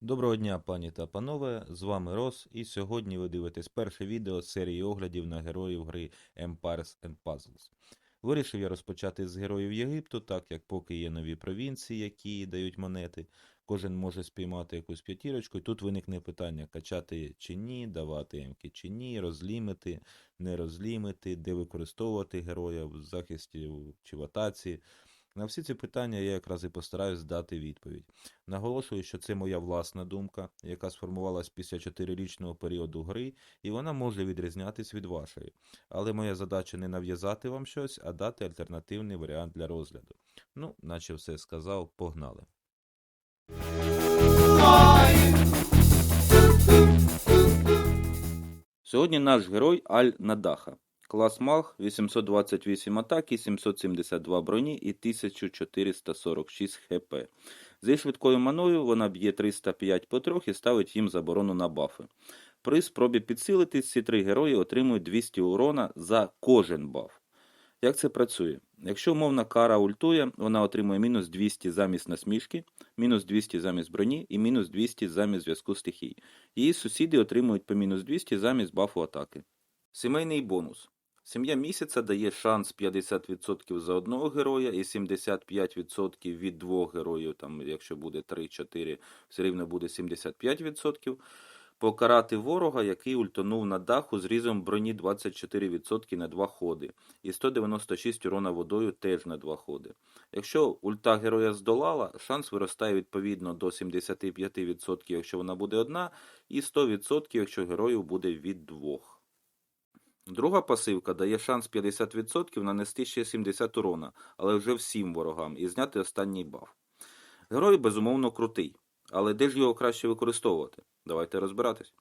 Доброго дня, пані та панове, з вами Рос, і сьогодні ви дивитесь перше відео з серії оглядів на героїв гри Empires and Puzzles. Вирішив я розпочати з героїв Єгипту, так як поки є нові провінції, які дають монети, кожен може спіймати якусь п'ятірочку, і тут виникне питання, качати чи ні, давати емки чи ні, розлімити, не розлімити, де використовувати героя в захисті чи в атаці. На всі ці питання я якраз і постараюсь дати відповідь. Наголошую, що це моя власна думка, яка сформувалась після чотирирічного періоду гри, і вона може відрізнятись від вашої. Але моя задача не нав'язати вам щось, а дати альтернативний варіант для розгляду. Ну, наче все сказав, погнали. Сьогодні наш герой Аль Надаха. Клас Маг 828 атаки, 772 броні і 1446 хп. Зі швидкою маною вона б'є 305 по трьох і ставить їм заборону на бафи. При спробі підсилитись ці три герої отримують 200 урона за кожен баф. Як це працює? Якщо умовна кара ультує, вона отримує мінус 200 замість насмішки, мінус 200 замість броні і мінус 200 замість зв'язку стихій. Її сусіди отримують по мінус 200 замість бафу атаки. Сімейний бонус. Сім'я місяця дає шанс 50% за одного героя і 75% від двох героїв, там, якщо буде 3-4, все рівно буде 75%. Покарати ворога, який ультонув на даху з різом броні 24% на 2 ходи, і 196 урона водою теж на 2 ходи. Якщо ульта героя здолала, шанс виростає відповідно до 75%, якщо вона буде одна, і 100%, якщо героїв буде від двох. Друга пасивка дає шанс 50% нанести ще 70 урона, але вже всім ворогам, і зняти останній баф. Герой безумовно крутий, але де ж його краще використовувати? Давайте розбиратись.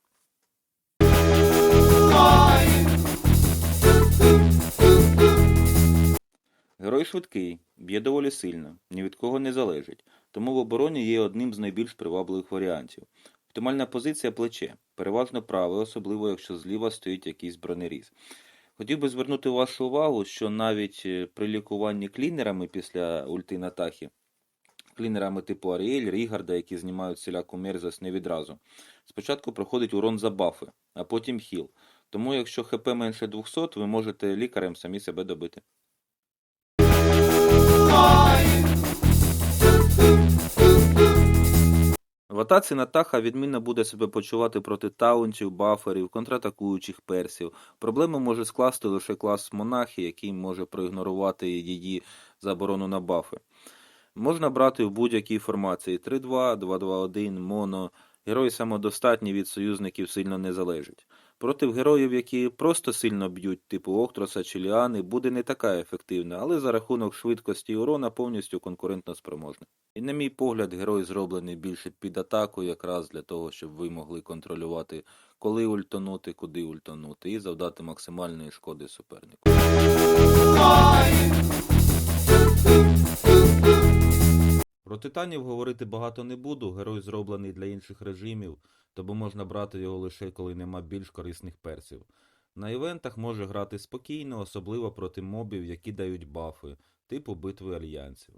Герой швидкий, б'є доволі сильно, ні від кого не залежить, тому в обороні є одним з найбільш привабливих варіантів. Оптимальна позиція плече, переважно праве, особливо якщо зліва стоїть якийсь бронеріз. Хотів би звернути вашу увагу, що навіть е, при лікуванні клінерами після ульти Натахи, клінерами типу Аріель, Рігарда, які знімають всіляку мерзость не відразу, спочатку проходить урон за бафи, а потім хіл. Тому якщо ХП менше 200, ви можете лікарем самі себе добити. В атаці Натаха відмінно буде себе почувати проти таунтів, баферів, контратакуючих персів. Проблему може скласти лише клас монахи, який може проігнорувати її заборону на бафи. Можна брати в будь-якій формації 3-2, 2-2-1, моно. Герой самодостатній від союзників сильно не залежить. Проти героїв, які просто сильно б'ють, типу Октроса чи Ліани, буде не така ефективна, але за рахунок швидкості урона повністю конкурентно спроможна. І на мій погляд, герой зроблений більше під атаку, якраз для того, щоб ви могли контролювати, коли ультонути, куди ультонути, і завдати максимальної шкоди супернику. Про титанів говорити багато не буду, герой зроблений для інших режимів, тому можна брати його лише коли нема більш корисних персів. На івентах може грати спокійно, особливо проти мобів, які дають бафи, типу битви альянсів.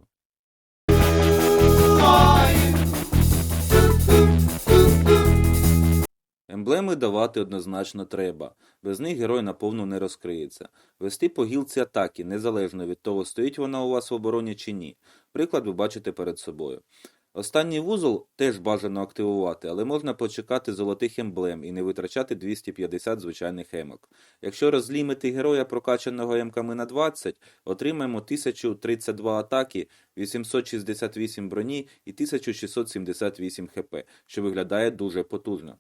Емблеми давати однозначно треба, без них герой наповну не розкриється. Вести по гілці атаки, незалежно від того, стоїть вона у вас в обороні чи ні. Приклад ви бачите перед собою. Останній вузол теж бажано активувати, але можна почекати золотих емблем і не витрачати 250 звичайних емок. Якщо розлімити героя, прокачаного емками на 20, отримаємо 1032 атаки, 868 броні і 1678 хп, що виглядає дуже потужно.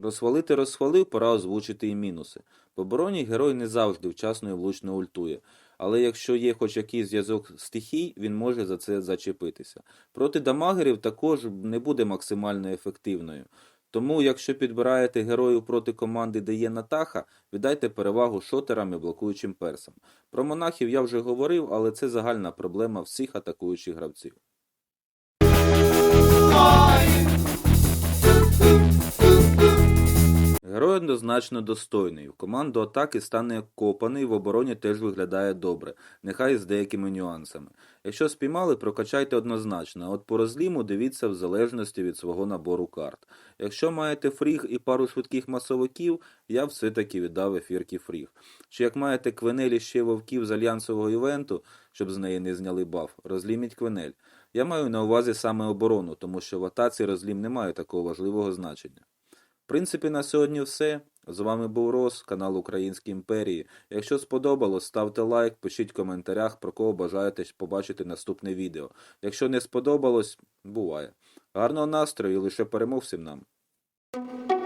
Розхвалити розхвалив, пора озвучити і мінуси. В обороні герой не завжди вчасно і влучно ультує, але якщо є хоч якийсь зв'язок стихій, він може за це зачепитися. Проти дамагерів також не буде максимально ефективною. Тому, якщо підбираєте героїв проти команди, де є Натаха, віддайте перевагу шотерам і блокуючим персам. Про монахів я вже говорив, але це загальна проблема всіх атакуючих гравців. Однозначно достойний. В команду атаки стане копаний, в обороні теж виглядає добре, нехай з деякими нюансами. Якщо спіймали, прокачайте однозначно, а от по розліму дивіться в залежності від свого набору карт. Якщо маєте фріг і пару швидких масовиків, я все-таки віддав ефірки фріг. Чи як маєте квенелі ще вовків з альянсового івенту, щоб з неї не зняли баф, розліміть квенель. Я маю на увазі саме оборону, тому що в атаці розлім не має такого важливого значення. Принципі, на сьогодні все. З вами був Рос, канал Української імперії. Якщо сподобалось, ставте лайк, пишіть в коментарях, про кого бажаєте побачити наступне відео. Якщо не сподобалось, буває. Гарного настрою і лише перемог всім нам!